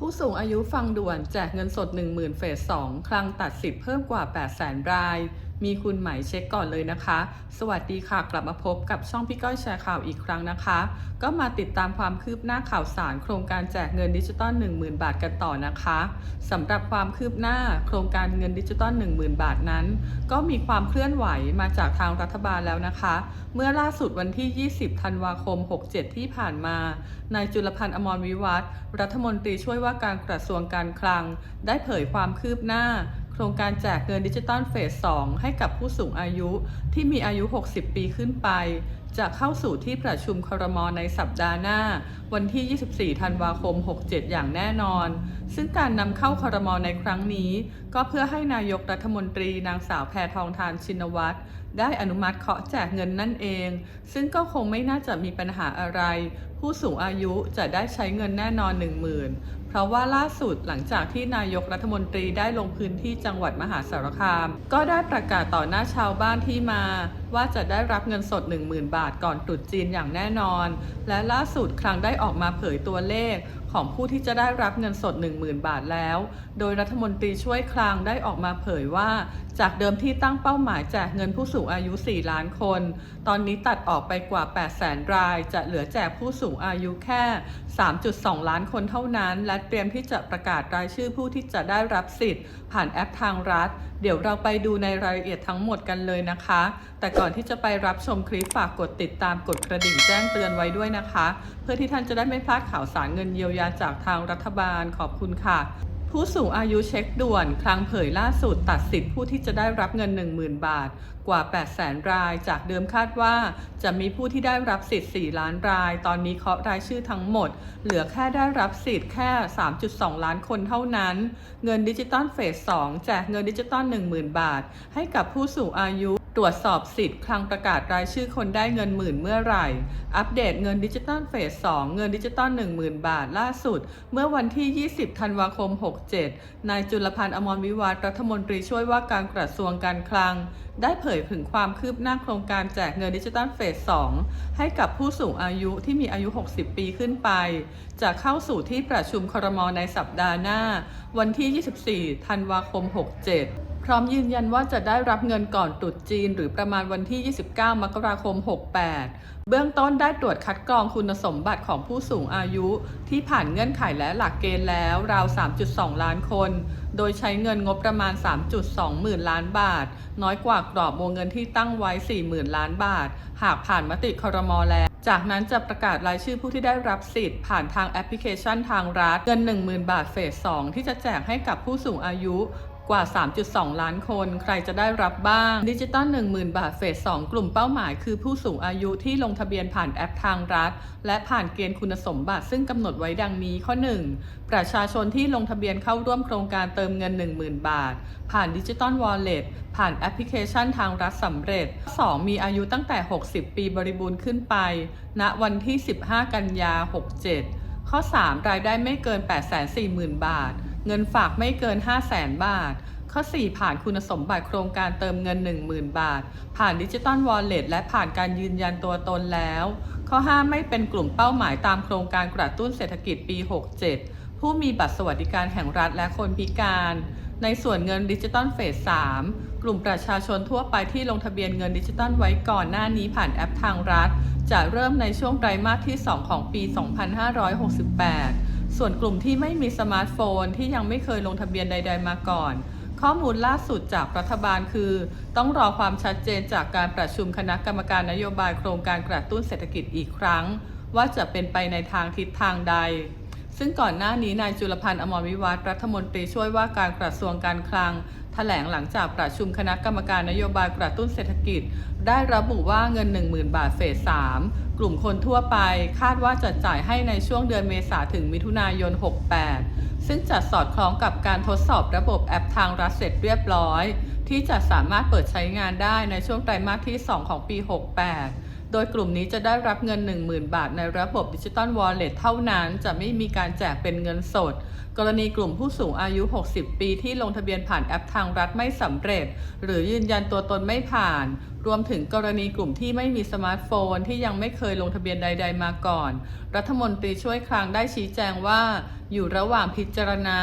ผู้สูงอายุฟังด่วนแจกเงินสด 10,000 เฟส 2 คลังตัดสิบเพิ่มกว่า 800,000 ราย มีคุณหมายเช็คก่อนเลยนะคะ สวัสดีค่ะกลับมาพบกับช่องพี่ก้อยแชร์ข่าวอีกครั้งนะคะ ก็มาติดตามความคืบหน้าข่าวสาร โครงการแจกเงินดิจิตอล10,000 บาทกันต่อนะคะสำหรับความคืบหน้าโครงการเงินดิจิตอล10,000 บาทนั้น ก็มีความเคลื่อนไหวมาจากทางรัฐบาลแล้วนะคะ เมื่อล่าสุดวันที่ 20 ธันวาคม 67 ที่ผ่านมานายจุลพันธ์อมรวิวัฒน์รัฐมนตรีช่วยว่าการกระทรวงการคลัง ได้เผยความคืบหน้า ครงการแจกเงินดิจิตอลเฟส 2 ให้กับผู้สูงอายุที่มีอายุ 60 ปีขึ้นไป จะเข้าสู่ที่ประชุมครมในสัปดาห์หน้า วันที่ 24 ธันวาคม 67 อย่างแน่นอน ซึ่งการนำเข้าครมในครั้งนี้ ก็เพื่อให้นายกรัฐมนตรีนางสาวแพทองทานชินวัตรได้อนุมัติเคาะแจกเงินนั่นเอง ซึ่งก็คงไม่น่าจะมีปัญหาอะไร ผู้สูงอายุจะได้ใช้เงินแน่นอน 10,000 เพราะว่าล่าสุดหลังจากที่นายกรัฐมนตรีได้ลงพื้นที่จังหวัดมหาสารคาม ก็ได้ประกาศต่อหน้าชาวบ้านที่มา ว่าจะได้รับเงินสด 10,000 บาทก่อนตรุษจีนอย่างแน่นอน และล่าสุดครั้งได้ออกมาเผยตัวเลขของผู้ที่จะได้รับเงินสด 10,000 บาทแล้ว โดยรัฐมนตรีช่วยคลังได้ออกมาเผยว่า จากเดิมที่ตั้งเป้าหมายแจกเงินผู้สูงอายุ 4 ล้านคน ตอนนี้ตัดออกไปกว่า 800,000 ราย จะเหลือแจกผู้สูงอายุแค่ 3.2 ล้านคนเท่านั้น และเตรียมที่จะประกาศรายชื่อผู้ที่จะได้รับสิทธิ์ ผ่านแอปทางรัฐ เดี๋ยวเราไปดูในรายละเอียดทั้งหมดกันเลยนะคะ แต่ก่อนที่จะไปรับชมคลิปฝากกดติดตามกดกระดิ่งแจ้งเตือนไว้ด้วยนะคะ เพื่อที่ท่านจะได้ไม่พลาดข่าวสารเงินเยียวยาจากทางรัฐบาลขอบคุณค่ะ ผู้สูงอายุเช็คด่วนครั้งเผยล่าสุดตัดสิทธิผู้ที่จะได้รับเงิน 10,000 บาท กว่า 800,000 ราย จากเดิมคาดว่าจะมีผู้ที่ได้รับสิทธิ์ 4 ล้านราย ตอนนี้เคาะรายชื่อทั้งหมด เหลือแค่ได้รับสิทธิ์แค่ 3.2 ล้านคนเท่านั้น เงินดิจิตอลเฟส 2 แจกเงินดิจิตอล10,000 บาท ให้กับผู้สูงอายุตรวจสอบสิทธิ์คลังประกาศรายชื่อคนได้เงินหมื่นเมื่อไหร่ อัปเดตเงินดิจิตอลเฟส 2 เงินดิจิตอล10,000 บาทล่าสุด เมื่อวันที่ 20 ธันวาคม67 นายจุลพันธ์อมรวิวัฒน์รัฐมนตรีช่วยว่าการกระทรวงการคลัง ได้เผยถึงความคืบหน้าโครงการแจกเงินดิจิทัลเฟส 2 ให้กับผู้สูงอายุที่มีอายุ 60 ปีขึ้นไป จะเข้าสู่ที่ประชุมครมในสัปดาห์หน้า วันที่ 24 ธันวาคม 67 พร้อมยืนยันว่าจะได้รับเงินก่อนตรุษจีน หรือประมาณวันที่ 29 มกราคม 68 เบื้องต้นได้ตรวจคัดกรองคุณสมบัติของผู้สูงอายุ ที่ผ่านเงื่อนไขและหลักเกณฑ์แล้ว ราว 3.2 ล้านคน โดยใช้เงินงบประมาณ 3.2 หมื่นล้านบาท น้อยกว่ากรอบวงเงินที่ตั้งไว้ 4 0,000 ล้านบาท หากผ่านมติครมแล้วจากนั้นจะประกาศรายชื่อผู้ที่ได้รับสิทธิ์ ผ่านทางแอปพลิเคชันทางรัฐเงิน 10,000 บาทเฟส 2 ที่จะแจกให้กับผู้สูงอายุ กว่า 3.2 ล้านคน ใครจะได้รับบ้างดิจิตอล10,000 บาทเฟส2กลุ่มเป้าหมายคือผู้สูงอายุที่ลงทะเบียนผ่านแอปทางรัฐ และผ่านเกณฑ์คุณสมบัติซึ่งกำหนดไว้ดังนี้ข้อ 1 ประชาชนที่ลงทะเบียนเข้าร่วมโครงการเติมเงิน 10,000 บาท ผ่านดิจิตอลวอลเล็ตผ่านแอปพลิเคชันทางรัฐสำเร็จ 2 มีอายุตั้งแต่ 60 ปีบริบูรณ์ขึ้นไป ณ วันที่ 15 กันยา 67 ข้อ 3 รายได้ไม่เกิน 840,000 บาท เงินฝากไม่เกิน 500,000บาท ข้อ 4 ผ่านคุณสมบัติโครงการเติมเงิน 10,000 บาท ผ่านดิจิตอลวอลเล็ตและผ่านการยืนยันตัวตนแล้ว ข้อ 5 ไม่เป็นกลุ่มเป้าหมายตามโครงการกระตุ้นเศรษฐกิจปี 67 ผู้มีบัตรสวัสดิการแห่งรัฐและคนพิการ ในส่วนเงินดิจิตอลเฟส 3 กลุ่มประชาชนทั่วไปที่ลงทะเบียนเงินดิจิตอลไว้ก่อนหน้านี้ผ่านแอปทางรัฐ จะเริ่มในช่วงไตรมาสที่ 2 ของปี 2568 ส่วนกลุ่มที่ไม่มีสมาร์ทโฟนที่ยังไม่เคยลงทะเบียนใด ๆ มาก่อน ข้อมูลล่าสุดจากรัฐบาลคือ ต้องรอความชัดเจนจากการประชุมคณะกรรมการนโยบายโครงการกระตุ้นเศรษฐกิจอีกครั้ง ว่าจะเป็นไปในทางทิศทางใด ซึ่งก่อนหน้านี้นายจุลพันธ์อมรวิวัฒรัฐมนตรีช่วยว่าการกระทรวงการคลังแถลงหลังจากประชุมคณะกรรมการนโยบายกระตุ้นเศรษฐกิจ ได้ระบุว่าเงิน 10,000 บาทเฟส 3 กลุ่มคนทั่วไป คาดว่าจะจ่ายให้ในช่วงเดือนเมษาถึงมิถุนายน 68 ซึ่งจะสอดคล้องกับการทดสอบระบบแอปทางรัฐเสร็จเรียบร้อย ที่จะสามารถเปิดใช้งานได้ในช่วงไตรมาสที่ 2 ของปี 68 โดยกลุ่มนี้จะได้รับเงิน 10,000 บาทในระบบดิจิตอลวอลเล็ตเท่านั้น จะไม่มีการแจกเป็นเงินสด กรณีกลุ่มผู้สูงอายุ 60 ปีที่ลงทะเบียนผ่านแอปทางรัฐไม่สำเร็จ หรือยืนยันตัวตนไม่ผ่าน รวมถึงกรณีกลุ่มที่ไม่มีสมาร์ทโฟนที่ยังไม่เคยลงทะเบียนใด ๆ มาก่อน รัฐมนตรีช่วยคลังได้ชี้แจงว่า อยู่ระหว่างพิจารณา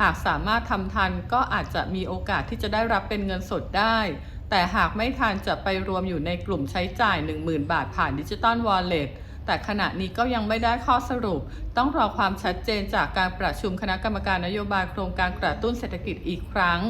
หากสามารถทำทันก็อาจจะมีโอกาสที่จะได้รับเป็นเงินสดได้ แต่หากไม่ทันจะไปรวมอยู่ในกลุ่มใช้จ่าย 10,000 บาทผ่านดิจิตอลวอลเล็ตแต่ขณะนี้ก็ยังไม่ได้ข้อสรุป ต้องรอความชัดเจนจากการประชุมคณะกรรมการนโยบายโครงการกระตุ้นเศรษฐกิจอีกครั้ง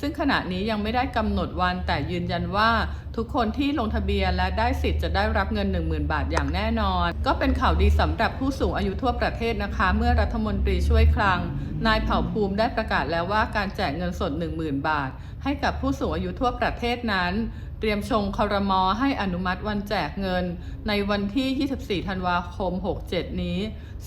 ซึ่งขณะนี้ยังไม่ได้กำหนดวันแต่ยืนยันว่า ทุกคนที่ลงทะเบียนและได้สิทธิ์จะได้รับเงิน 10,000 บาทอย่างแน่นอน ก็เป็นข่าวดีสำหรับผู้สูงอายุทั่วประเทศนะคะ เมื่อรัฐมนตรีช่วยคลัง นายเผ่าภูมิได้ประกาศแล้วว่าการแจกเงินสด 10,000 บาท ให้กับผู้สูงอายุทั่วประเทศนั้นเตรียมชงคอรมอให้อนุมัติวันแจกเงิน ในวันที่ 24 ธันวาคม 67 นี้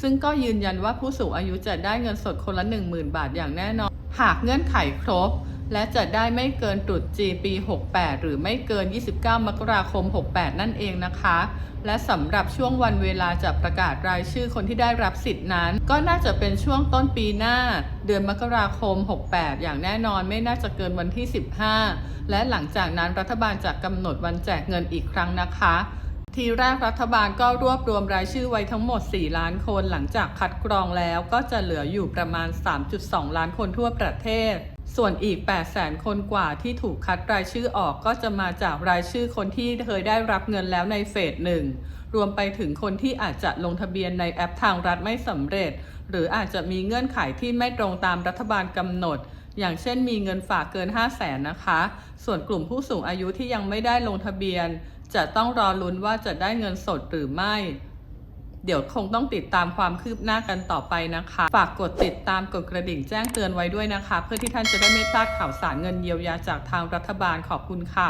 ซึ่งก็็ยืนยันว่าผู้สูงอายุจะได้เงินสดคนละ 10,000 บาทอย่างแน่นอน หากเงื่อนไขครบ และจะได้ไม่เกินตรุษจีนปี 68 หรือไม่เกิน 29 มกราคม 68 นั่นเองนะคะ และสำหรับช่วงวันเวลาจะประกาศรายชื่อคนที่ได้รับสิทธินั้น ก็น่าจะเป็นช่วงต้นปีหน้า เดือนมกราคม 68 อย่างแน่นอนไม่น่าจะเกินวันที่ 15 และหลังจากนั้นรัฐบาลจะกำหนดวันแจกเงินอีกครั้งนะคะ ทีแรกรัฐบาลก็รวบรวมรายชื่อไว้ทั้งหมด 4 ล้านคนหลังจากคัดกรองแล้วก็จะเหลืออยู่ประมาณ 3.2 ล้านคนทั่วประเทศ ส่วนอีก8แสนคนกว่าที่ถูกคัดรายชื่อออกก็จะมาจากรายชื่อคนที่เคยได้รับเงินแล้วในเฟสหนึ่งรวมไปถึงคนที่อาจจะลงทะเบียนในแอปทางรัฐไม่สำเร็จ หรืออาจจะมีเงื่อนไขที่ไม่ตรงตามรัฐบาลกำหนดอย่างเช่นมีเงินฝากเกิน 5 0 0แสนนะคะ ส่วนกลุ่มผู้สูงอายุที่ยังไม่ได้ลงทะเบียน จะต้องรอลุ้นว่าจะได้เงินสดหรือไม่ เดี๋ยวคงต้องติดตามความคืบหน้ากันต่อไปนะคะ ฝากกดติดตามกดกระดิ่งแจ้งเตือนไว้ด้วยนะคะ เพื่อที่ท่านจะได้ไม่พลาดข่าวสารเงินเยียวยาจากทางรัฐบาลขอบคุณค่ะ